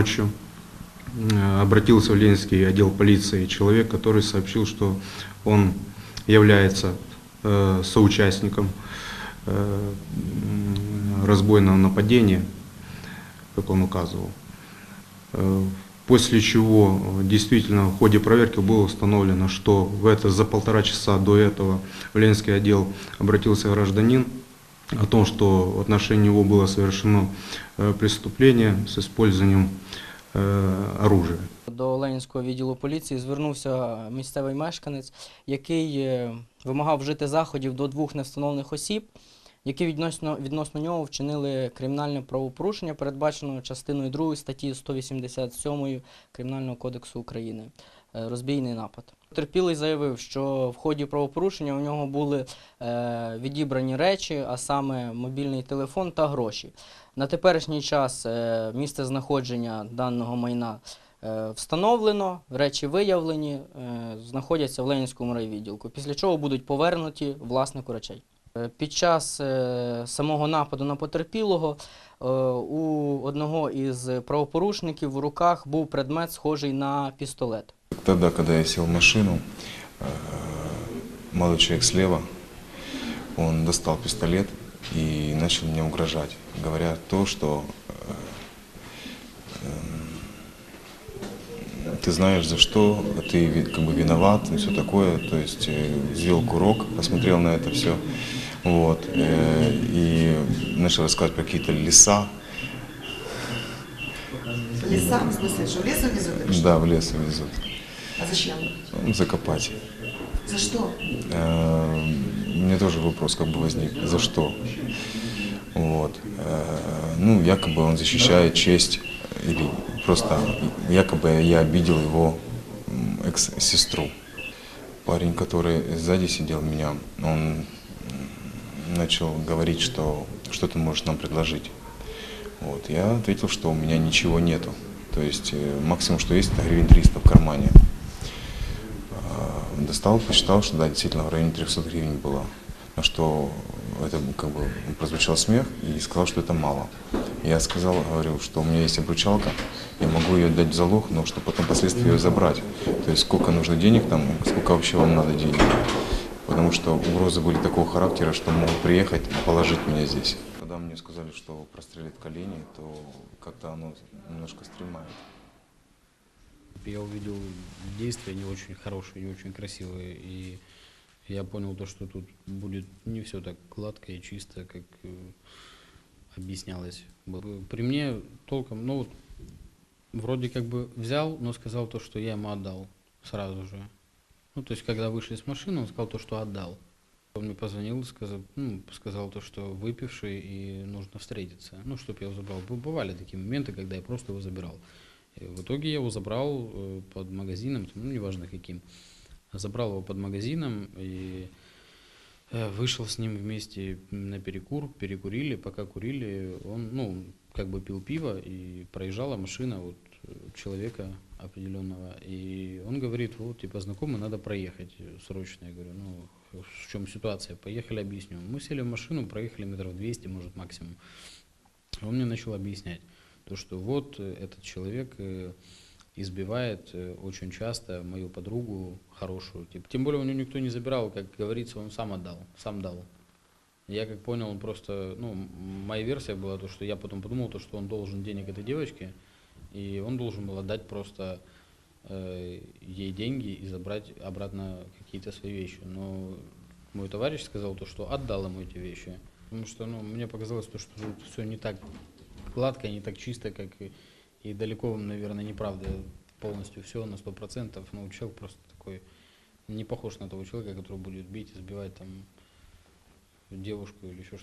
ночью э, обратился в Ленинский отдел полиции человек, который сообщил, что он является э, соучастником э, разбойного нападения, как он указывал. После чего действительно в ходе проверки было установлено, что в это, за полтора часа до этого в Ленинский отдел обратился гражданин о том, что в отношении него было совершено э, преступление с использованием э, оружия. До Ленінського відділу поліції звернувся місцевий мешканець, який е, вимагав вжити заходів до двох невстановлених осіб, які відносно, відносно нього вчинили кримінальне правопорушення, передбаченого частиною 2 статті 187 Кримінального кодексу України е, розбійний напад. Потерпілий заявив, що в ході правопорушення у нього були е, відібрані речі, а саме мобільний телефон та гроші. На теперішній час е, місце знаходження даного майна е, встановлено, речі виявлені, знаходяться в Ленінському райвідділку, після чого будуть повернуті власнику речей. Під час самого нападу на потерпілого у одного із правопорушників в руках був предмет, схожий на пістолет. Тогда, когда я сел в машину, э, молодой человек слева, он достал пистолет и начал мне угрожать, говоря то, что э, эм, ты знаешь за что, ты ви- как бы виноват и все такое, то есть э, сделал курок, посмотрел на это все, вот, и начал рассказывать про какие-то леса, Леса, в смысле, что в лес везут да, в лес везут, А зачем? ну, закопать. За что? Э, меня тоже вопрос как бы возник. За что? Вот. Э, Ну, якобы он защищает честь или просто якобы я обидел его экс-сестру. Парень, который сзади сидел меня, он начал говорить, что что ты можешь нам предложить. Вот. Я ответил, что у меня ничего нету. То есть э, максимум, что есть, это гривен 300 в кармане. Достал, посчитал, что да, действительно в районе 300 гривен было. На что это как бы прозвучал смех и сказал, что это мало. Я сказал, говорю, что у меня есть обручалка, я могу ее дать в залог, но что потом впоследствии ее забрать. То есть сколько нужно денег там, сколько вообще вам надо денег. Потому что угрозы были такого характера, что могут приехать и положить меня здесь. Когда мне сказали, что прострелят колени, то как-то оно немножко стремает. Я увидел действия не очень хорошие, не очень красивые, и я понял то, что тут будет не все так гладко и чисто, как э, объяснялось. При мне толком, ну вот, вроде как бы взял, но сказал то, что я ему отдал сразу же. Ну, то есть, когда вышли с машины, он сказал то, что отдал. Он мне позвонил, сказал, ну, сказал то, что выпивший и нужно встретиться. Ну, чтобы я его забрал. Бывали такие моменты, когда я просто его забирал. В итоге я его забрал э, под магазином, ну, неважно каким. Забрал его под магазином и э, вышел с ним вместе на перекур, перекурили, пока курили, он, ну, как бы пил пиво, и проезжала машина вот э, человека определенного, и он говорит, вот, типа, знакомый, надо проехать срочно. Я говорю, ну, в чем ситуация? Поехали, объясню. Мы сели в машину, проехали метров 200, может, максимум. Он мне начал объяснять, то, что вот э, этот человек э, избивает э, очень часто мою подругу хорошую. Тем более у него никто не забирал, как говорится, он сам отдал, сам дал. Я как понял, он просто, ну, моя версия была то, что я потом подумал, то, что он должен денег этой девочке, и он должен был отдать просто э, ей деньги и забрать обратно какие-то свои вещи. Но мой товарищ сказал то, что отдал ему эти вещи. Потому что, ну, мне показалось то, что все не так гладко, не так чисто, как и, и далеко, наверное, неправда полностью все на сто процентов. Но человек просто такой не похож на того человека, который будет бить, избивать там девушку или еще что